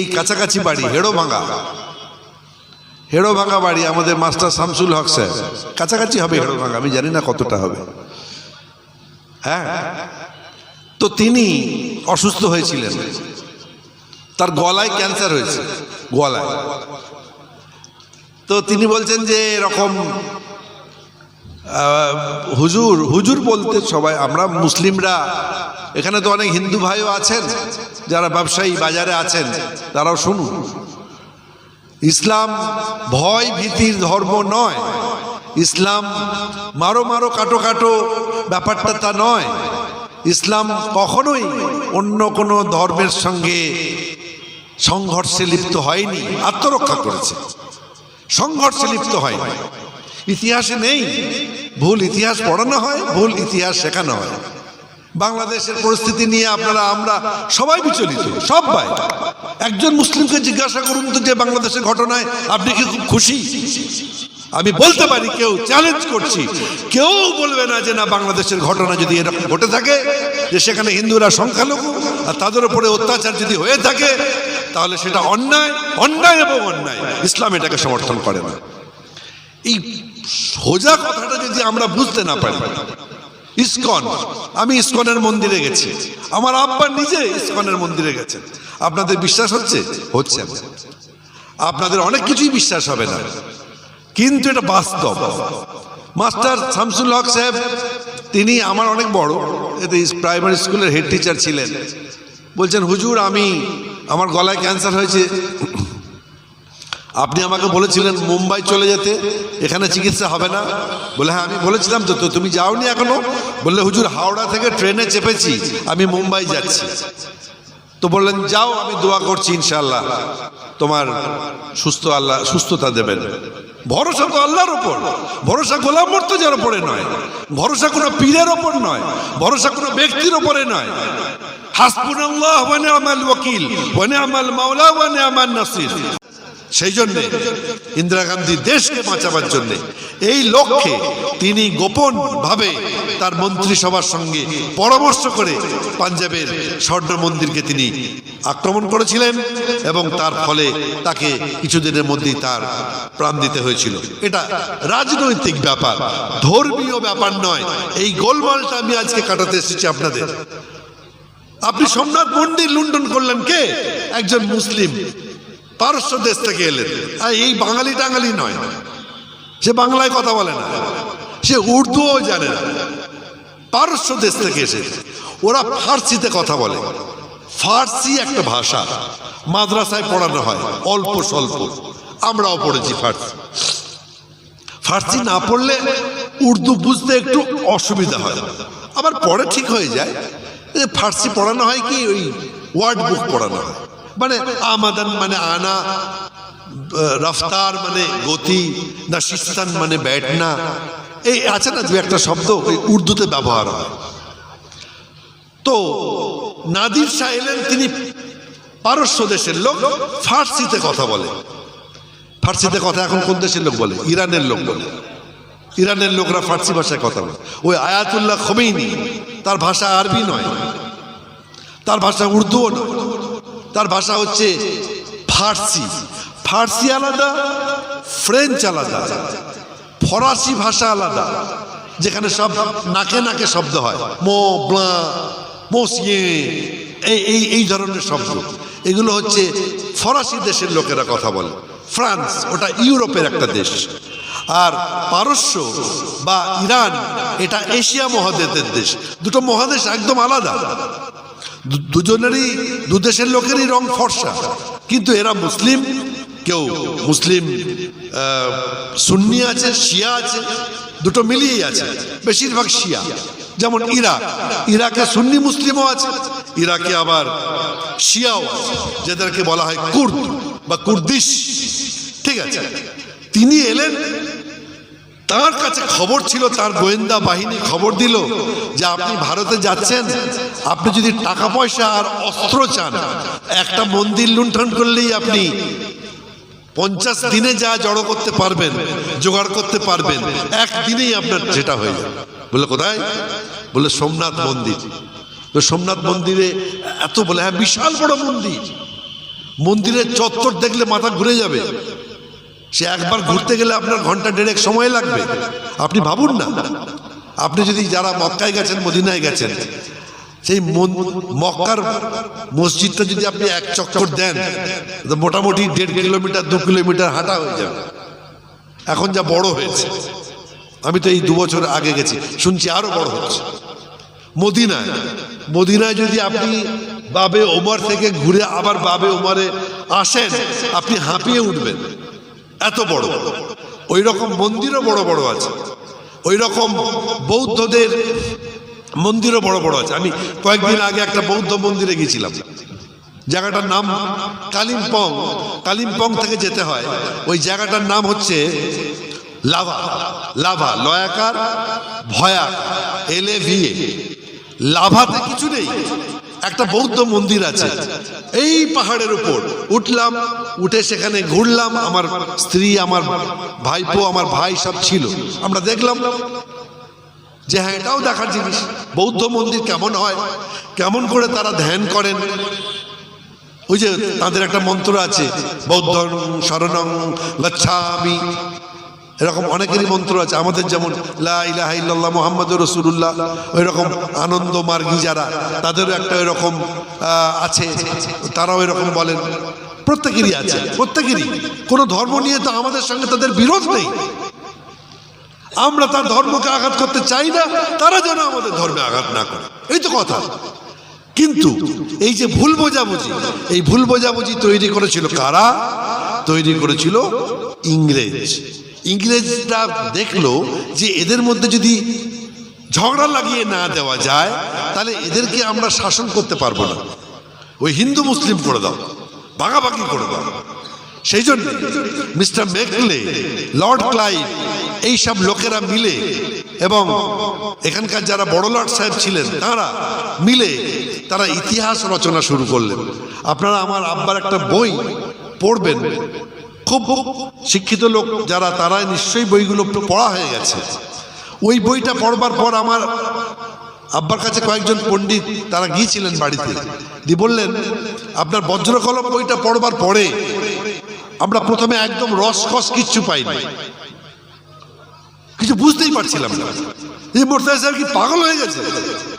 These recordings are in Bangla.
এই কাছাকাছি বাড়ি হেড়ো ভাঙা হেড়ো ভাঙা বাড়ি আমাদের মাস্টার শামসুল হক স্যার। কাছাকাছি হবে হেড়ো ভাঙা আমি জানি না কতটা হবে। হ্যাঁ? তো তিনি অসুস্থ হয়েছিলেন। তার গলায় ক্যান্সার হয়েছে, গলায়। তো তিনি বলছেন যে এরকম হুজুর হুজুর বলতে সবাই, আমরা মুসলিমরা, এখানে তো অনেক হিন্দু ভাইও আছেন, যারা ব্যবসায়ী বাজারে আছেন, তারাও শুনুন। ইসলাম ভয় ভীতির ধর্ম নয়। ইসলাম মারো মারো কাটো কাটো ব্যাপারটা তা নয়। ইসলাম কখনোই অন্য কোনো ধর্মের সঙ্গে সংঘর্ষে লিপ্ত হয়নি, আত্মরক্ষা করেছে। সংঘর্ষে লিপ্ত হয়নি। ইতিহাসে নেই। ভুল ইতিহাস পড়ানো হয়, ভুল ইতিহাস শেখানো হয়। বাংলাদেশের পরিস্থিতি নিয়ে আপনারা, আমরা সবাই বিচলিত, সবাই। একজন মুসলিমকে জিজ্ঞাসা করুন তো যে বাংলাদেশের ঘটনায় আপনি কি খুব খুশি? আমি বলতে পারি, কেউ চ্যালেঞ্জ করছি। কেউ বলবে না যে না, বাংলাদেশের ঘটনা যদি এরকম ঘটে থাকে, যে সেখানে হিন্দুরা সংখ্যালঘু আর তাদের উপরে অত্যাচার যদি হয়ে থাকে, তাহলে সেটা অন্যায় অন্যায় এবং অন্যায়। ইসলাম এটাকে সমর্থন করে না। এই সোজা কথাটা যদি আমরা বুঝতে না পারি। ইস্কন, আমি ইস্কনের মন্দিরে গেছি। আমার আব্বা নিজে ইস্কনের মন্দিরে গেছেন। আপনাদের বিশ্বাস হচ্ছে? হচ্ছে আপনাদের অনেক কিছুই বিশ্বাস হবে না। কিন্তু এটা বাস্তব। মাস্টার শামসুল হক সাহেব, তিনি আমার অনেক বড়, এতে প্রাইমারি স্কুলের হেড টিচার ছিলেন। বলছেন, হুজুর, আমি, আমার গলায় ক্যান্সার হয়েছে। আপনি আমাকে বলেছিলেন মুম্বাই চলে যেতে, এখানে চিকিৎসা হবে না। বলে হ্যাঁ আমি বলেছিলাম তো তো তুমি যাওনি এখনও? বললে, হুজুর, হাওড়া থেকে ট্রেনে চেপেছি, আমি মুম্বাই যাচ্ছি। তো বললেন, যাও, আমি দোয়া করছি ইনশাআল্লাহ। তোমার সুস্থ আল্লাহ, সুস্থতা দেবেন। ভরসা তো আল্লাহর ওপর। ভরসা গোলাম মর্তজার ওপরে নয়। ভরসা কোনো পীরের ওপর নয়। ভরসা কোনো ব্যক্তির ওপরে নয়। হাসবুনাল্লাহ ওয়া নি'মাল ওয়াকিল, ওয়া নি'মাল মাওলা ওয়া নি'মান নাসির। সেই জন্যে ইন্দিরা গান্ধী দেশকে বাঁচাবার জন্যে এই লক্ষ্যে তিনি গোপন ভাবে তার মন্ত্রিসভার সঙ্গে পরামর্শ করে পাঞ্জাবের স্বর্ণ মন্দিরকে তিনি আক্রমণ করেছিলেন এবং তার ফলে তাকে কিছুদিনের মধ্যেই তার প্রাণ দিতে হয়েছিল। এটা রাজনৈতিক ব্যাপার, ধর্মীয় ব্যাপার নয়। এই গোলমালটা আমি আজকে কাটাতে এসেছি আপনাদের। আপনি সোমনাথ মন্দির লুণ্ঠন করলেন কে? একজন মুসলিম। পারস্য দেশ থেকে এলেন। আর এই বাঙালি টাঙালি নয়। সে বাংলায় কথা বলে না। সে উর্দুও জানে না। পারস্য দেশ থেকে এসেছে ওরা ফার্সিতে কথা বলে। ফার্সি একটা ভাষা। মাদ্রাসায় পড়ানো হয়, অল্প স্বল্প। আমরাও পড়েছি ফার্সি। ফার্সি না পড়লে উর্দু বুঝতে একটু অসুবিধা হয়। আবার পরে ঠিক হয়ে যায়। ফার্সি পড়ানো হয় কি ওই ওয়ার্ড বুক পড়ানো হয়। মানে আমাদান মানে আনা রফতার মানে গতি, না সিস্তান মানে ব্যাটনা। এই আছে না দু একটা শব্দ? ওই উর্দুতে ব্যবহার হয়। তো নাদির শাহ এলেন, তিনি পারস্য দেশের লোক, ফার্সিতে কথা বলে। ফার্সিতে কথা এখন কোন দেশের লোক বলে? ইরানের লোক বলে। ইরানের লোকরা ফার্সি ভাষায় কথা বলে। ওই আয়াতুল্লাহ খমেইনি, তার ভাষা আরবি নয়, তার ভাষা উর্দুও নয়। তার ভাষা হচ্ছে ফার্সি। ফার্সি আলাদা, ফ্রেঞ্চ আলাদা, ফরাসি ভাষা আলাদা, যেখানে সব নাকে নাকে শব্দ হয়। মো, ব্লা মোসিয়ে এই এই ধরনের শব্দ। এগুলো হচ্ছে ফরাসি দেশের লোকেরা কথা বলে। ফ্রান্স, ওটা ইউরোপের একটা দেশ। আর পারস্য বা ইরান, এটা এশিয়া মহাদেশের দেশ। দুটো মহাদেশ একদম আলাদা। দুজনেরই, দু দেশের লোকেরই রং ফর্সা। কিন্তু এরা মুসলিম, কেউ মুসলিম সুন্নি আছে, শিয়া আছে, দুটো মিলিয়েই আছে, বেশিরভাগ শিয়া। যেমন ইরাক, ইরাকে সুন্নি মুসলিমও আছে, ইরাকে আবার শিয়াও যাদেরকে বলা হয় কুর্দ বা কুর্দিশ। ঠিক আছে? তিনি এলেন তার কাছে খবর ছিল, তার গোয়েন্দা বাহিনী খবর দিল যে আপনি ভারতে যাচ্ছেন। আপনি যদি টাকা পয়সা আর অস্ত্র চান, একটা মন্দির লুণ্ঠন করলেই আপনি পঞ্চাশ দিনে যা জড়ো করতে পারবেন, জোগাড় করতে পারবেন, একদিনেই আপনার সেটা হয়ে যাবে। বলে কোথায়? বলে সোমনাথ মন্দির। তো সোমনাথ মন্দিরে এত বলে হ্যাঁ বিশাল বড় মন্দির। মন্দিরের চত্বর দেখলে মাথা ঘুরে যাবে। সে একবার ঘুরতে গেলে আপনার ঘণ্টা দেড়েক সময় লাগবে। আপনি ভাবুন না। আপনি যদি যারা মক্কায় গেছেন, মদিনায় গেছেন, সেই মক্কার মসজিদটা যদি আপনি এক চক্কর দেন, তো মোটামুটি দেড় কিলোমিটার, দু কিলোমিটার হাঁটা হয়ে যাবে। এখন যা বড় হয়েছে। আমি তো এই দু বছর আগে গেছি। শুনছি আরও বড় হচ্ছে। মদিনায়। মদিনায় যদি আপনি বাবে ওমর থেকে ঘুরে আবার বাবে ওমরে আসেন, আপনি হাঁপিয়ে উঠবেন। এত বড়। ওই রকম মন্দিরও বড় বড় আছে। ওই রকম বৌদ্ধদের মন্দিরও বড় বড় আছে। আমি কয়েকদিন আগে একটা বৌদ্ধ মন্দিরে গেছিলাম জায়গাটার নাম কালিম্পং। কালিম্পং থেকে যেতে হয়। ওই জায়গাটার নাম হচ্ছে লাভা। লাভা, লয়াকার ভয়া এলে ভিএ লাভাতে কিছু নেই। একটা বৌদ্ধ মন্দির আছে। এই পাহাড়ের উপর উঠলাম, উঠে সেখানে ঘুরলাম। আমার স্ত্রী, আমার ভাইপো, আমার ভাই সব ছিল। আমরা দেখলাম যে হ্যাঁ এটাও দেখার জিনিস। বৌদ্ধ মন্দির কেমন হয়? কেমন করে তারা ধ্যান করেন? ওই যে তাদের একটা মন্ত্র আছে, বৌদ্ধ শরণং লচ্ছামি এরকম অনেকেরই মন্ত্র আছে। আমাদের যেমন লা ইলাহা ইল্লাল্লাহ মুহাম্মাদুর রাসূলুল্লাহ। ওই রকম আনন্দ মার্গী যারা তাদেরও একটা এরকম আছে। তারাও এরকম বলেন। প্রত্যেকেরই আছে। প্রত্যেকেরই। কোনো ধর্ম নিয়ে তো আমাদের সঙ্গে তাদের বিরোধ নেই। আমরা তার ধর্মকে আঘাত করতে চাই না তারা যেন আমাদের ধর্মে আঘাত না করে। এই তো কথা। কিন্তু এই যে ভুল বোঝাবুঝি এই ভুল বোঝাবুঝি তৈরি করেছিল কারা? তৈরি করেছিল ইংরেজ। ইংরেজরা দেখল যে এদের মধ্যে যদি ঝগড়া লাগিয়ে না দেওয়া যায়, তাহলে এদেরকে আমরা শাসন করতে পারব না। ওই হিন্দু মুসলিম করে দাও, ভাগাভাগি করে দাও। সেই জন্য মিস্টার মেকলে, লর্ড ক্লাইভ, এইসব লোকেরা মিলে এবং এখানকার যারা বড় লর্ড সাহেব ছিলেন, তারা মিলে তারা ইতিহাস রচনা শুরু করলেন। আপনারা আমার আব্বার একটা বই পড়বেন। খুব শিক্ষিত লোক যারা তারা নিশ্চয়ই বইগুলো পড়া হয়ে গেছে। ওই বইটা পড়বার পর আমার আব্বার কাছে কয়েকজন পণ্ডিত, তারা গিয়েছিলেন বাড়িতে। দিয়ে বললেন, আপনার বজ্রকলম বইটা পড়বার পরে আমরা প্রথমে একদম রসকস কিচ্ছু পাইনি। কিছু বুঝতেই পারছিলাম না। এই মোর্তাজ সাহেব কি পাগল হয়ে গেছে?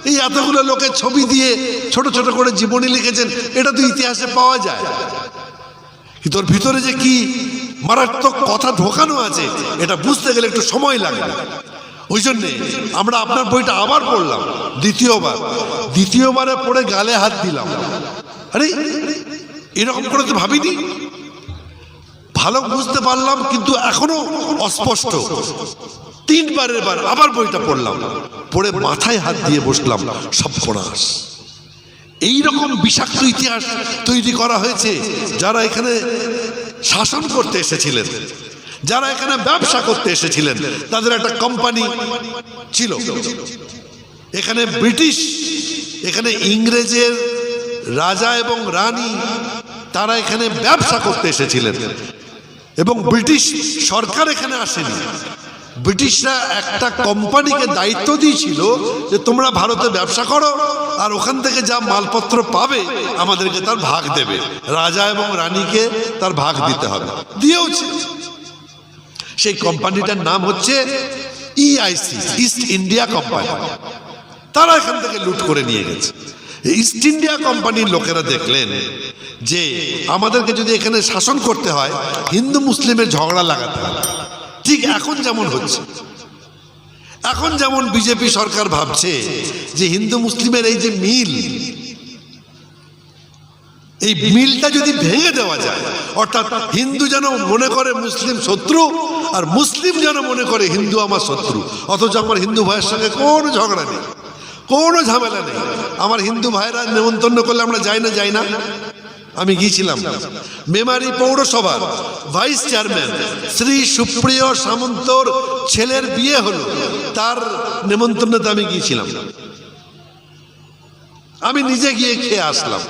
এই এতগুলো লোকের ছবি দিয়ে ছোট ছোট করে জীবনী লিখেছেন, এটা তো ইতিহাসে পাওয়া যায়। ওর ভিতরে যে কি মারাত্মক কথা ঢোকানো আছে, এটা বুঝতে গেলে একটু সময় লাগবে ওই জন্যে আমরা আপনার বইটা আবার পড়লাম, দ্বিতীয়বার। দ্বিতীয়বারে পড়ে গালে হাত দিলাম। আরে, এরকম করে তো ভাবিনি? ভালো বুঝতে পারলাম, কিন্তু এখনও অস্পষ্ট। তিনবারের বার আবার বইটা পড়লাম। পড়ে মাথায় হাত দিয়ে বসলাম সব সর্বনাশ। এইরকম বিষাক্ত ইতিহাস তৈরি করা হয়েছে যারা এখানে শাসন করতে এসেছিলেন, যারা এখানে ব্যবসা করতে এসেছিলেন, তাদের একটা কোম্পানি ছিল। এখানে ব্রিটিশ, এখানে ইংরেজের রাজা এবং রানী, তারা এখানে ব্যবসা করতে এসেছিলেন। এবং ব্রিটিশ সরকার এখানে আসেনি। ব্রিটিশরা একটা কোম্পানিকে দায়িত্ব দিয়েছিল যে তোমরা ভারতে ব্যবসা করো আর ওখান থেকে যা মালপত্র পাবে, আমাদেরকে তার ভাগ দেবে। রাজা এবং রানীকে তার ভাগ দিতে হবে। দিয়েওছে। সেই কোম্পানিটার নাম হচ্ছে ইআইসি ইস্ট ইন্ডিয়া কোম্পানি তারা এখান থেকে লুট করে নিয়ে গেছে। ইস্ট ইন্ডিয়া কোম্পানির লোকেরা দেখলেন যে আমাদেরকে যদি এখানে শাসন করতে হয়, হিন্দু মুসলিমের ঝগড়া লাগাতে হবে। ঠিক এখন যেমন হচ্ছে। এখন যেমন বিজেপি সরকার ভাবছে যে হিন্দু মুসলিমের এই যে মিল, এই মিলটা যদি ভেঙে দেওয়া যায়, অর্থাৎ হিন্দু যেন মনে করে মুসলিম শত্রু আর মুসলিম যেন মনে করে হিন্দু আমার শত্রু, অথচ আমার হিন্দু ভাইয়ের সঙ্গে কোনো ঝগড়া নেই, কোনো ঝামেলা নেই। আমার হিন্দু ভাইরা নেমন্তন্ন করলে আমরা যাই না যাই না? আমি গিয়েছিলাম। মেমারি পৌরসভার ভাইস চেয়ারম্যান শ্রী সুপ্রিয় সামন্তর ছেলের বিয়ে হলো, তার নেমন্তন্নতে আমি গিয়েছিলাম। আমি নিজে গিয়ে খেয়ে আসলাম।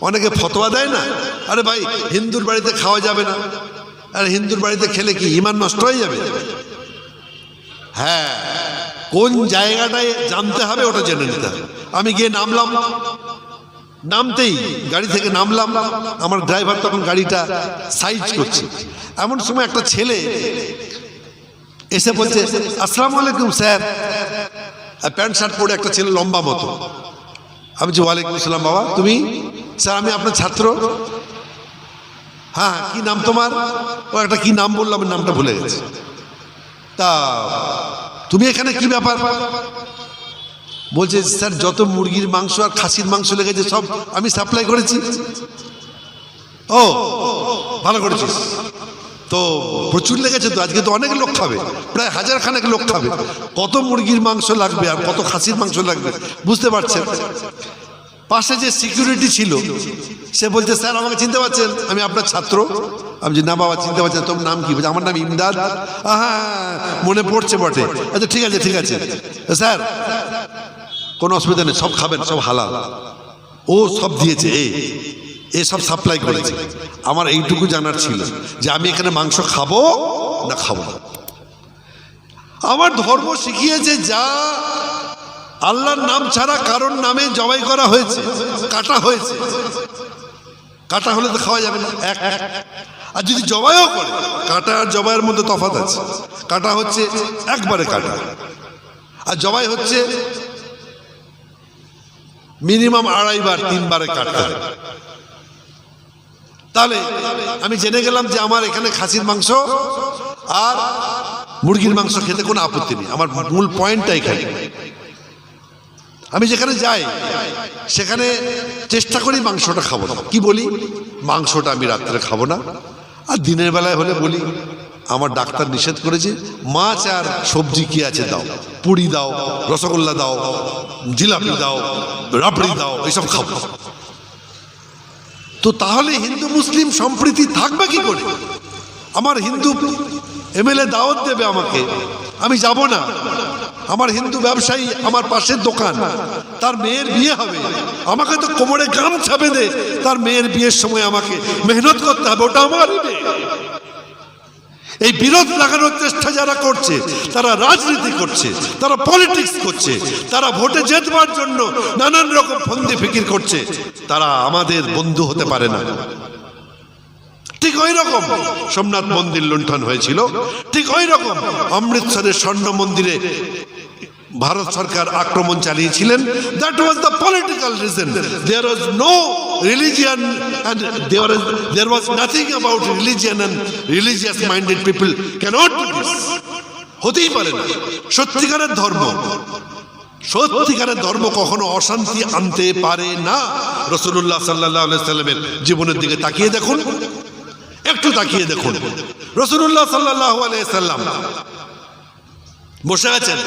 অনেকে ফতোয়া দেয় না, আরে ভাই, হিন্দুর বাড়িতে খাওয়া যাবে না। আর হিন্দুর বাড়িতে খেলে কি ইমান নষ্ট হয়ে যাবে? হ্যাঁ কোন জায়গাটায় জানতে হবে ওটা জেনে নিতে হবে। আমি গিয়ে নামলাম। নামতেই গাড়ি থেকে নামলাম। আমার ড্রাইভার তখন গাড়িটা সাইজ করছে। এমন সময় একটা ছেলে এসে বলছে, আসসালামু আলাইকুম স্যার। প্যান্ট শার্ট পরে একটা ছেলে লম্বা মতো। আমি বলছি, ওয়ালাইকুম আসসালাম বাবা, তুমি? স্যার, আমি আপনার ছাত্র। হ্যাঁ কি নাম তোমার? ও, একটা কি নাম বললাম নামটা ভুলে গেছে। তা, তুমি এখানে কি ব্যাপার? বলছে, স্যার, যত মুরগির মাংস আর খাসির মাংস লেগেছে, সব আমি সাপ্লাই করেছি। ও, ভালো করেছিস। তো প্রচুর লেগেছে তো, আজকে তো অনেক লোক খাবে, প্রায় হাজার খানেক লোক খাবে। কত মুরগির মাংস লাগবে আর কত খাসির মাংস লাগবে, বুঝতে পারছেন? পাশে যে সিকিউরিটি ছিল, সে বলছে, স্যার, আমাকে চিনতে পারছেন, আমি আপনার ছাত্র। আমি যে না বাবা, চিনতে পারছেন তোমার নাম কি? বলছে, আমার নাম ইমদাদ। হ্যাঁ মনে পড়ছে বটে। আচ্ছা ঠিক আছে ঠিক আছে। স্যার কোনো অসুবিধা নেই, সব খাবেন, সব হালাল। ও সব দিয়েছে, এ এ সব সাপ্লাই করেছে। আমার এইটুকু জানার ছিল যে আমি এখানে মাংস খাব না খাব না। আমার ধর্ম শিখিয়েছে যা আল্লাহর নাম ছাড়া কারোর নামে জবাই করা হয়েছে, কাটা হয়েছে। কাটা হলে তো খাওয়া যাবে না। এক। আর যদি জবাইও করে, কাটা আর জবাইয়ের মধ্যে তফাৎ আছে। কাটা হচ্ছে একবারে কাটা। আর জবাই হচ্ছে মিনিমাম আড়াইবার তিনবারে কাটতে হবে তাহলে আমি জেনে গেলাম যে আমার এখানে খাসির মাংস আর মুরগির মাংস খেতে কোনো আপত্তি নেই। আমার মূল পয়েন্টটা এখানে আমি যেখানে যাই, সেখানে চেষ্টা করি মাংসটা খাব না। কি বলি? মাংসটা আমি রাত্রে খাব না। আর দিনের বেলায় হলে বলি আমার ডাক্তার নিষেধ করেছে, মাছ আর সবজি কি আছে দাও, পুরি দাও, রসগোল্লা দাও, জিলাপি দাও, রাবড়ি দাও, এসব খাব তো তাহলে হিন্দু মুসলিম সম্প্রীতি থাকবে কি করে? আমার হিন্দু এমএলএ দাওয়াত দেবে আমাকে, আমি যাব না। আমার হিন্দু ব্যবসায়ী আমার পাশের দোকান, তার মেয়ের বিয়ে হবে। আমাকে তো কোমরে গামছা বেঁধে তার মেয়ের বিয়ের সময় আমাকে মেহনত করতে হবে, ওটা আমার এই বিরোধ লাগানোর চেষ্টা যারা করছে, তারা রাজনীতি করছে, তারা পলিটিক্স করছে, তারা ভোটে জেতবার জন্য নানান রকম ফন্দি ফিকির করছে, তারা আমাদের বন্ধু হতে পারে না। ঠিক ওই রকম সোমনাথ মন্দির লুণ্ঠন হয়েছিল, ঠিক ওই রকম অমৃতসরের স্বর্ণ মন্দিরে ভারত সরকার আক্রমণ চালিয়েছিলেন। That was the political reason there was no religion and there there was nothing about religion and religious minded people cannot do this হতেই পারে না। সত্যিকারের ধর্ম। সত্যিকারের ধর্ম কখনো অশান্তি আনতে পারে না। রসুল্লাহ সাল্লাহ সাল্লামের জীবনের দিকে তাকিয়ে দেখুন। একটু তাকিয়ে দেখুন। রসুল্লাহ সাল্লাহ সাল্লাম বসে আছেন।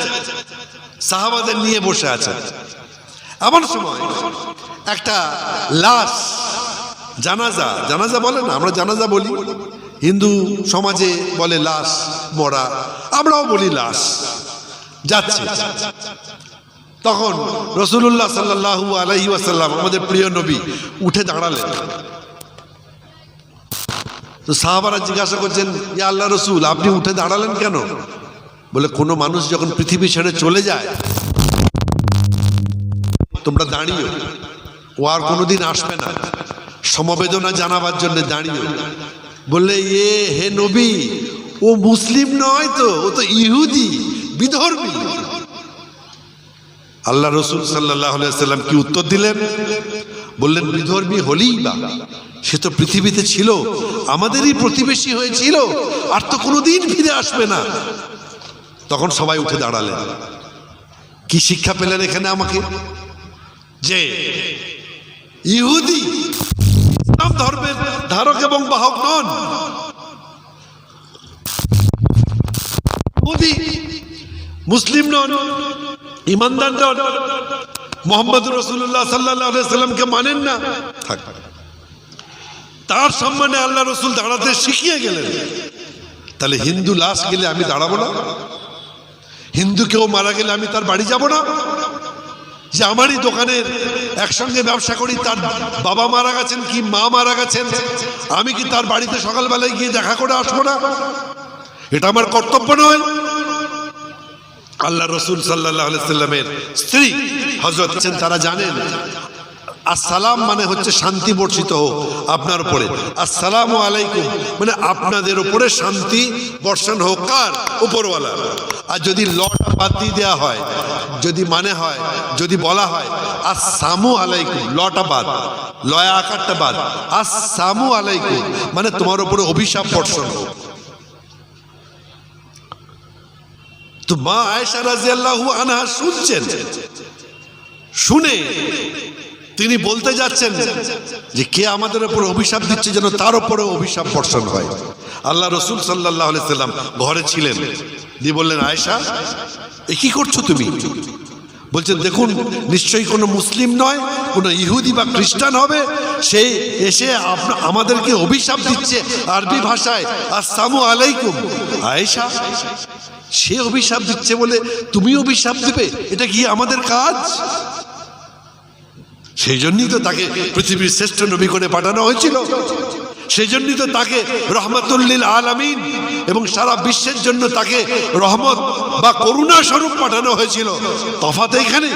সাহাবাদের নিয়ে বসে আছেন। এমন সময় একটা লাশ, জানাজা জানাজা বলে না, আমরা জানাজা বলি। হিন্দু সমাজে বলে লাশ, মরা, আমরাও বলি লাশ। যাচ্ছে। তখন রসুল্লাহ সাল্লাহু আলহি আসাল্লাম আমাদের প্রিয় নবী, উঠে দাঁড়ালেন। তো সাহাবারা জিজ্ঞাসা করছেন, ইয়া আল্লাহ রসুল, আপনি উঠে দাঁড়ালেন কেন? বলে, কোনো মানুষ যখন পৃথিবী ছেড়ে চলে যায় তোমরা দাঁড়িও ও আর কোনোদিন আসবে না। সমবেদনা জানাবার জন্য দাঁড়িও বললে, এ হে নবী, ও মুসলিম নয় তো, ও তো ইহুদি, বিধর্মী। আল্লাহ রসুল সাল্লাম কি উত্তর দিলেন? বললেন, বিধর্মী হলেই বা, সে তো পৃথিবীতে ছিল, আমাদেরই প্রতিবেশী হয়েছিল, আর তো কোনোদিন ফিরে আসবে না। তখন সবাই উঠে দাঁড়ালেন। কি শিক্ষা পেলেন এখানে আমাকে? যে ইহুদি ইসলাম ধর্মের ধারক এবং বাহক নন। ইহুদি মুসলিম নন, ইমানদার নন। মোহাম্মদ রসুল্লাহ সাল্লাহ সাল্লামকে মানেন না। থাক। তার সম্মানে আল্লাহ রসুল দাঁড়াতে শিখিয়ে গেলেন। তাহলে হিন্দু লাশ গেলে আমি দাঁড়াবো না? হিন্দু কেউ মারা গেলে আমি তার বাড়ি যাব না? যে আমারই দোকানের একসঙ্গে ব্যবসা করি, তার বাবা মারা গেছেন কি মা মারা গেছেন? আমি কি তার বাড়িতে সকালবেলায় গিয়ে দেখা করে আসব না? এটা আমার কর্তব্য নয়। আল্লাহ রসুল সাল্লাহ সাল্লামের স্ত্রী হজরত তারা জানেন আসসালাম মানে হচ্ছে শান্তি বর্ষিত হোক আপনার উপরে। আসসালাম আলাইকুম মানে আপনাদের উপরে শান্তি বর্ষণ হোক। কার? উপরওয়ালা। আর যদি লটা বাদ দিয়ে দেওয়া হয়, যদি মানে হয়, যদি বলা হয়, আসসামু আলাইকুম, লটা বাদ, লয়া আকারটা বাদ। আসসামু আলাইকুম মানে তোমার উপরে অভিশাপ বর্ষণ হোক। তো মা আয়েশা রাজিয়াল্লাহু আনহা শুনছেন? শুনে তিনি বলতে যাচ্ছেন যে কে আমাদের উপর অভিশাপ দিচ্ছে যেন তার উপরে অভিশাপ বর্ষণ হয়। আল্লাহ রসুল সাল্লাহ সাল্লাম ঘরে ছিলেন। দিয়ে বললেন, আয়েশা, এ কি করছ তুমি? বলছেন, দেখুন, নিশ্চয়ই কোনো মুসলিম নয়, কোনো ইহুদি বা খ্রিস্টান হবে, সে এসে আমাদেরকে অভিশাপ দিচ্ছে আরবি ভাষায়, আসসালামু আলাইকুম। আয়েশা, সে অভিশাপ দিচ্ছে বলে তুমি অভিশাপ দিবে? এটা কি আমাদের কাজ? সেই জন্যই তো তাকে পৃথিবীর শ্রেষ্ঠ নবী করে পাঠানো হয়েছিল। সেই জন্যই তো তাকে রহমতুল্লিল আলামিন এবং সারা বিশ্বের জন্য তাকে রহমত বা করুণা স্বরূপ পাঠানো হয়েছিল। তফাত এখানে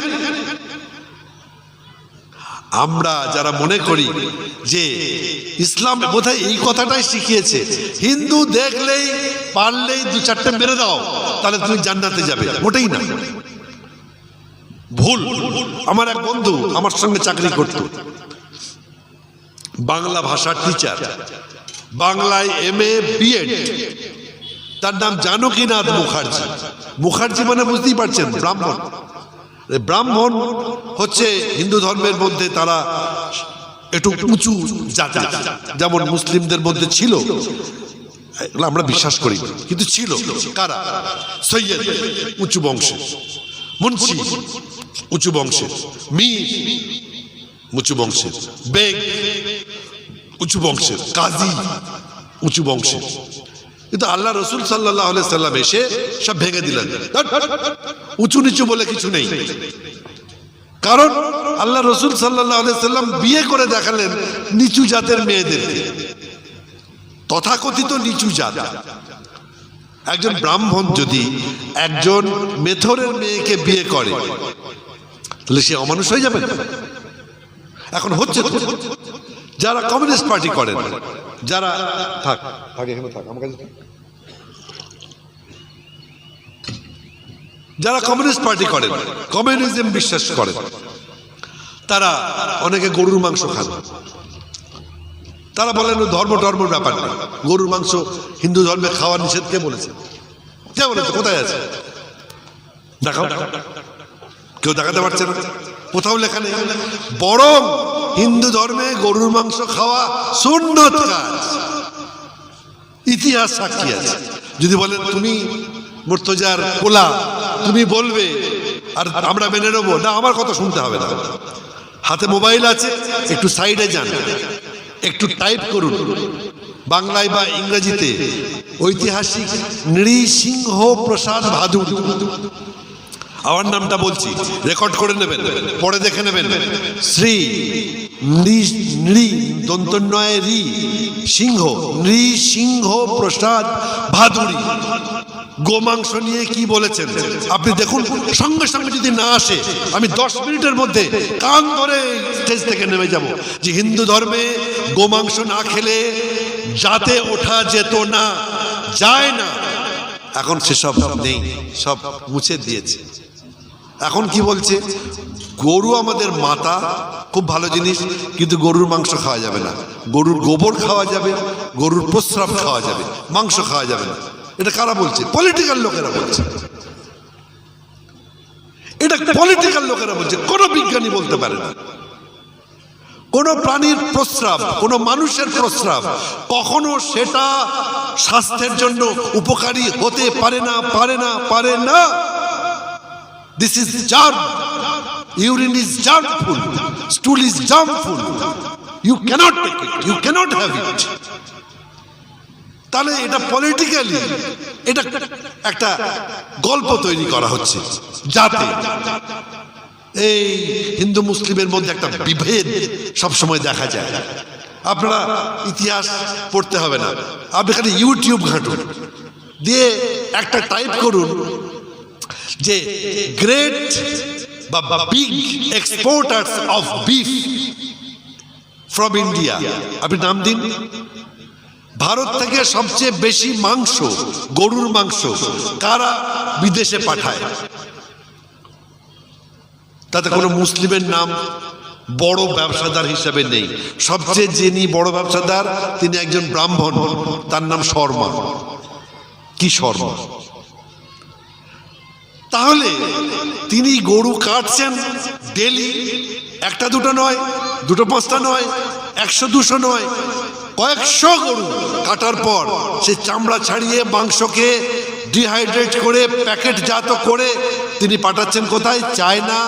আমরা যারা মনে করি যে ইসলাম বোধহয় এই কথাটাই শিখিয়েছে, হিন্দু দেখলেই, পারলেই দু চারটে মেরে দাও, তাহলে তুমি জান্নাতে যাবে। মোটেই না। ভুল। আমার এক বন্ধু আমার সঙ্গে চাকরি করত। বাংলা ভাষার টিচার বাংলায় এম এ বিএড তার নাম জানকীনাথ মুখার্জি। মুখার্জি মানে বুঝতেই পারছেন, ব্রাহ্মণ। ব্রাহ্মণ হচ্ছে হিন্দু ধর্মের মধ্যে তারা একটু উঁচু জাতি। যেমন মুসলিমদের মধ্যে ছিল। আমরা বিশ্বাস করি, কিন্তু ছিল কারা? সৈয়দ, উঁচু বংশ মুন্সি। উঁচু বংশের। মীর, উঁচু বংশের। বেগ, উঁচু বংশের। কাজী, উঁচু বংশের। কিন্তু আল্লাহ রসুল সাল্লাহ সাল্লাম এসে সব ভেঙে দিলেন। উঁচু নিচু বলে কিছু নেই। কারণ আল্লাহ রসুল সাল্লাহ সাল্লাম বিয়ে করে দেখালেন নিচু জাতের মেয়েদেরকে তথাকথিত নিচু জাত। একজন ব্রাহ্মণ যদি একজন মেথরের মেয়েকে বিয়ে করে তাহলে সে অমানুষ হয়ে যাবে। এখন হচ্ছে যারা কমিউনিস্ট পার্টি করেন, যারা, থাক থাক এখানে থাক, আমার কাছে যারা কমিউনিস্ট পার্টি করেন, কমিউনিজম বিশ্বাস করেন, তারা অনেকে গরুর মাংস খান। তারা বলেন, ধর্ম টর্মের ব্যাপার নেই গরুর মাংস হিন্দু ধর্মে খাওয়া নিষেধ কে বলেছে? কে বলেছে? কোথায় আছে? দেখাও। কেউ দেখাতে পারছে না। কোথাও লেখা নেই। বরং হিন্দু ধর্মে গরুর মাংস খাওয়া সুন্নত কাজ। ইতিহাস সাক্ষী আছে। যদি বলেন, তুমি মুর্তজার কোলা, তুমি বলবে, আর আমরা মেনে নেব। না, আমার কথা শুনতে হবে না। হাতে মোবাইল আছে, একটু সাইডে যান। একটু টাইপ করুন। বাংলায় বা ইংরেজিতে ঐতিহাসিক নৃসিংহ প্রসাদ ভাদুর আমার নামটা বলছি। রেকর্ড করে নেবেন। পরে দেখে নেবেন। শ্রী সিংহ। নৃসিংহ প্রসাদ ভাদুরী। গোমাংস নিয়ে কি বলেছেন? আপনি দেখুন, সঙ্গে সঙ্গে যদি না আসে, আমি দশ মিনিটের মধ্যে কান ধরে স্টেজ থেকে নেমে যাব। যে হিন্দু ধর্মে গোমাংস না খেলে যাতে ওঠা যেত না, যায় না। এখন সেসব নেই, সব মুছে দিয়েছে। এখন কি বলছে? গরু আমাদের মাতা, খুব ভালো জিনিস, কিন্তু গরুর মাংস খাওয়া যাবে না। গরুর গোবর খাওয়া যাবে, গরুর প্রস্রাব খাওয়া যাবে, মাংস খাওয়া যাবে না। এটা কারা বলছে? পলিটিক্যাল লোকেরা বলছে। এটা পলিটিক্যাল লোকেরা বলছে, কোনো বিজ্ঞানী বলতে পারে না। কোন প্রাণীর প্রস্রাব, কোন মানুষের প্রস্রাব কখনো সেটা স্বাস্থ্যের জন্য উপকারী হতে পারে না পারে না পারে না। This is germ urine is germful stool is germful you cannot take it you cannot have it তাহলে এটা পলিটিক্যালি এটা একটা গল্প তৈরি করা হচ্ছে। যাতে এই হিন্দু মুসলিমের মধ্যে একটা বিভেদ সবসময় দেখা যায়। আপনারা ইতিহাস পড়তে হবে না। আপনি খালি ইউটিউব ঘাঁটুন। দিয়ে একটা টাইপ করুন। যে গ্রেট বা big exporters of beef from India আপনি নাম দিন। ভারত থেকে সবচেয়ে বেশি মাংস, গরুর মাংস কারা বিদেশে পাঠায়? তাতে কোনো মুসলিমের নাম বড় ব্যবসাদার হিসাবে নেই। সবচেয়ে যিনি বড় ব্যবসাদার, তিনি একজন ব্রাহ্মণ, তার নাম শর্মা। কি শর্মা? তাহলে তিনি গরু কাটছেন ডেলি। একটা দুটো নয়, দুটো পাঁচটা নয়, একশো দুশো নয়, কয়েকশো গরু কাটার পর সে চামড়া ছাড়িয়ে, মাংসকে ডিহাইড্রেট করে, প্যাকেটজাত করে তিনি পাঠাচ্ছেন কোথায়? চায়না,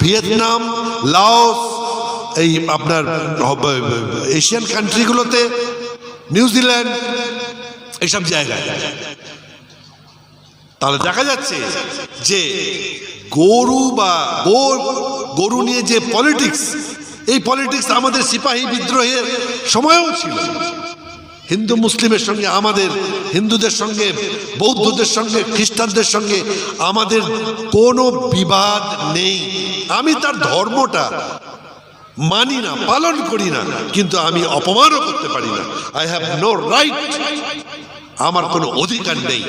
ভিয়েতনাম, লাওস, এই আপনার এশিয়ান কান্ট্রিগুলোতে নিউজিল্যান্ড এইসব জায়গায়। তাহলে দেখা যাচ্ছে যে গরু বা গরু নিয়ে যে পলিটিক্স এই পলিটিক্স আমাদের সিপাহী বিদ্রোহের সময়ও ছিল। হিন্দু মুসলিমের সঙ্গে, আমাদের হিন্দুদের সঙ্গে, বৌদ্ধদের সঙ্গে, খ্রিস্টানদের সঙ্গে আমাদের কোনো বিবাদ নেই। আমি তার ধর্মটা মানি না, পালন করি না, কিন্তু আমি অপমানও করতে পারি না। আই হ্যাভ নো রাইট আমার কোনো অধিকার নেই।